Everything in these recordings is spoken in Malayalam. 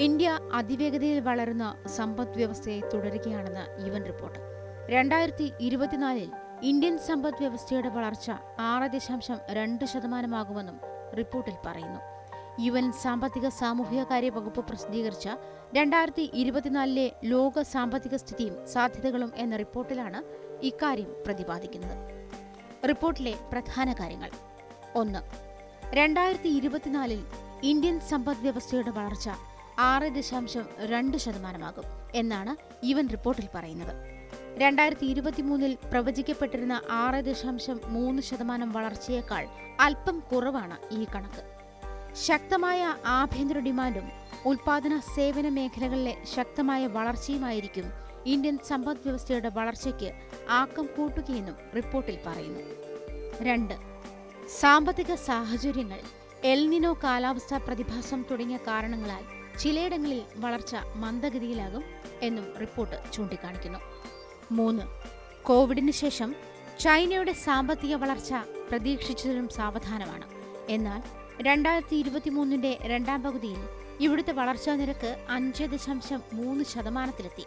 ഇന്ത്യ അതിവേഗതയിൽ വളരുന്ന സമ്പദ് വ്യവസ്ഥയെ തുടരുകയാണെന്ന് യുവൻ റിപ്പോർട്ട്. രണ്ടായിരത്തി ഇരുപത്തിനാലിൽ ഇന്ത്യൻ സമ്പദ് വ്യവസ്ഥയുടെ വളർച്ച ആറ് ദശാംശം രണ്ട് ശതമാനമാകുമെന്നും റിപ്പോർട്ടിൽ പറയുന്നു. യുവൻ സാമ്പത്തിക സാമൂഹികകാര്യ വകുപ്പ് പ്രസിദ്ധീകരിച്ച രണ്ടായിരത്തി ഇരുപത്തിനാലിലെ ലോക സാമ്പത്തിക സ്ഥിതിയും സാധ്യതകളും എന്ന റിപ്പോർട്ടിലാണ് ഇക്കാര്യം പ്രതിപാദിക്കുന്നത്. റിപ്പോർട്ടിലെ പ്രധാന കാര്യങ്ങൾ. ഒന്ന് രണ്ടായിരത്തി ഇരുപത്തിനാലിൽ ഇന്ത്യൻ സമ്പദ് വ്യവസ്ഥയുടെ വളർച്ച ആറ് ദശാംശം രണ്ട് ശതമാനമാകും എന്നാണ് ഇവൻ റിപ്പോർട്ടിൽ പറയുന്നത്. രണ്ടായിരത്തി ഇരുപത്തിമൂന്നിൽ പ്രവചിക്കപ്പെട്ടിരുന്ന ആറ് ദശാംശം മൂന്ന് ശതമാനം വളർച്ചയേക്കാൾ അല്പം കുറവാണ് ഈ കണക്ക്. ശക്തമായ ആഭ്യന്തര ഡിമാൻഡും ഉൽപാദന സേവന മേഖലകളിലെ ശക്തമായ വളർച്ചയുമായിരിക്കും ഇന്ത്യൻ സമ്പദ് വ്യവസ്ഥയുടെ വളർച്ചയ്ക്ക് ആക്കം കൂട്ടുകയെന്നും റിപ്പോർട്ടിൽ പറയുന്നു. രണ്ട് സാമ്പത്തിക സാഹചര്യങ്ങൾ എൽനിനോ കാലാവസ്ഥാ പ്രതിഭാസം തുടങ്ങിയ കാരണങ്ങളാൽ ചിലയിടങ്ങളിൽ വളർച്ച മന്ദഗതിയിലാകും എന്നും റിപ്പോർട്ട് ചൂണ്ടിക്കാണിക്കുന്നു. മൂന്ന് കോവിഡിന് ശേഷം ചൈനയുടെ സാമ്പത്തിക വളർച്ച പ്രതീക്ഷിച്ചതിലും സാവധാനമാണ്. എന്നാൽ രണ്ടായിരത്തി ഇരുപത്തിമൂന്നിന്റെ രണ്ടാം പകുതിയിൽ ഇവിടുത്തെ വളർച്ചാ നിരക്ക് അഞ്ച് ദശാംശം മൂന്ന് ശതമാനത്തിലെത്തി.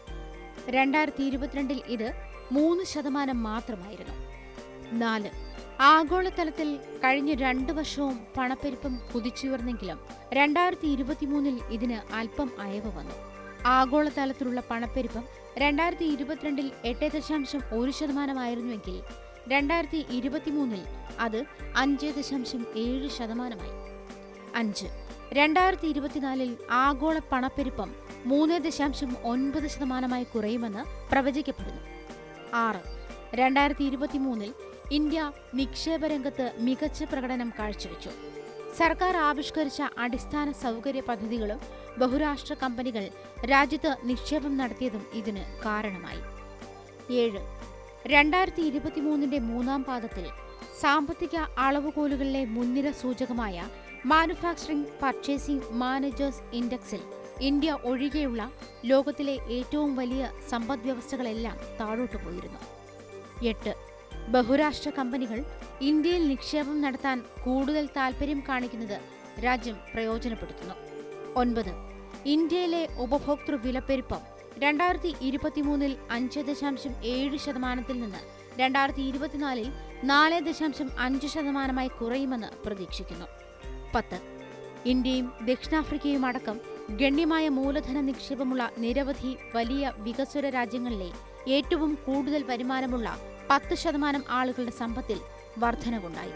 രണ്ടായിരത്തി ഇരുപത്തിരണ്ടിൽ ഇത് മൂന്ന് ശതമാനം മാത്രമായിരുന്നു. നാല് ആഗോളതലത്തിൽ കഴിഞ്ഞ രണ്ടു വർഷവും പണപ്പെരുപ്പം കുതിച്ചുയർന്നെങ്കിലും രണ്ടായിരത്തി ഇരുപത്തിമൂന്നിൽ ഇതിന് അല്പം അയവ് വന്നു. ആഗോളതലത്തിലുള്ള പണപ്പെരുപ്പം രണ്ടായിരത്തി ഇരുപത്തിരണ്ടിൽ എട്ട് ദശാംശം ഒരു ശതമാനമായിരുന്നുവെങ്കിൽ രണ്ടായിരത്തി ഇരുപത്തിമൂന്നിൽ അത് അഞ്ച് ദശാംശം ഏഴ് ശതമാനമായി. അഞ്ച്. രണ്ടായിരത്തി ഇരുപത്തിനാലിൽ ആഗോള പണപ്പെരുപ്പം മൂന്ന് ദശാംശം ഒൻപത് ശതമാനമായി കുറയുമെന്ന് പ്രവചിക്കപ്പെടുന്നു. ആറ്. രണ്ടായിരത്തി ഇരുപത്തിമൂന്നിൽ ഇന്ത്യ നിക്ഷേപ രംഗത്ത് മികച്ച പ്രകടനം കാഴ്ചവെച്ചു. സർക്കാർ ആവിഷ്കരിച്ച അടിസ്ഥാന സൗകര്യ പദ്ധതികളും ബഹുരാഷ്ട്ര കമ്പനികൾ രാജ്യത്ത് നിക്ഷേപം നടത്തിയതും ഇതിന് കാരണമായി. ഏഴ്. രണ്ടായിരത്തി ഇരുപത്തിമൂന്നിന്റെ മൂന്നാം പാദത്തിൽ സാമ്പത്തിക അളവുകോലുകളിലെ മുൻനിര സൂചകമായ മാനുഫാക്ചറിംഗ് പർച്ചേസിംഗ് മാനേജേഴ്സ് ഇൻഡെക്സിൽ ഇന്ത്യ ഒഴികെയുള്ള ലോകത്തിലെ ഏറ്റവും വലിയ സമ്പദ്വ്യവസ്ഥകളെല്ലാം താഴോട്ടു പോയിരുന്നു. എട്ട്. ബഹുരാഷ്ട്ര കമ്പനികൾ ഇന്ത്യയിൽ നിക്ഷേപം നടത്താൻ കൂടുതൽ താൽപ്പര്യം കാണിക്കുന്നത് രാജ്യം പ്രയോജനപ്പെടുത്തുന്നു. ഒൻപത് ഇന്ത്യയിലെ ഉപഭോക്തൃ വിലപ്പെരുപ്പം രണ്ടായിരത്തി ഇരുപത്തിമൂന്നിൽ അഞ്ച് ദശാംശം ഏഴ് ശതമാനത്തിൽ നിന്ന് രണ്ടായിരത്തി ഇരുപത്തിനാലിൽ നാല് ദശാംശം അഞ്ച് ശതമാനമായി കുറയുമെന്ന് പ്രതീക്ഷിക്കുന്നു. പത്ത് ഇന്ത്യയും ദക്ഷിണാഫ്രിക്കയും അടക്കം ഗണ്യമായ മൂലധന നിക്ഷേപമുള്ള നിരവധി വലിയ വികസ്വര രാജ്യങ്ങളിലെ ഏറ്റവും കൂടുതൽ വരുമാനമുള്ള പത്ത് ശതമാനം ആളുകളുടെ സമ്പത്തിൽ വർധനവുണ്ടായി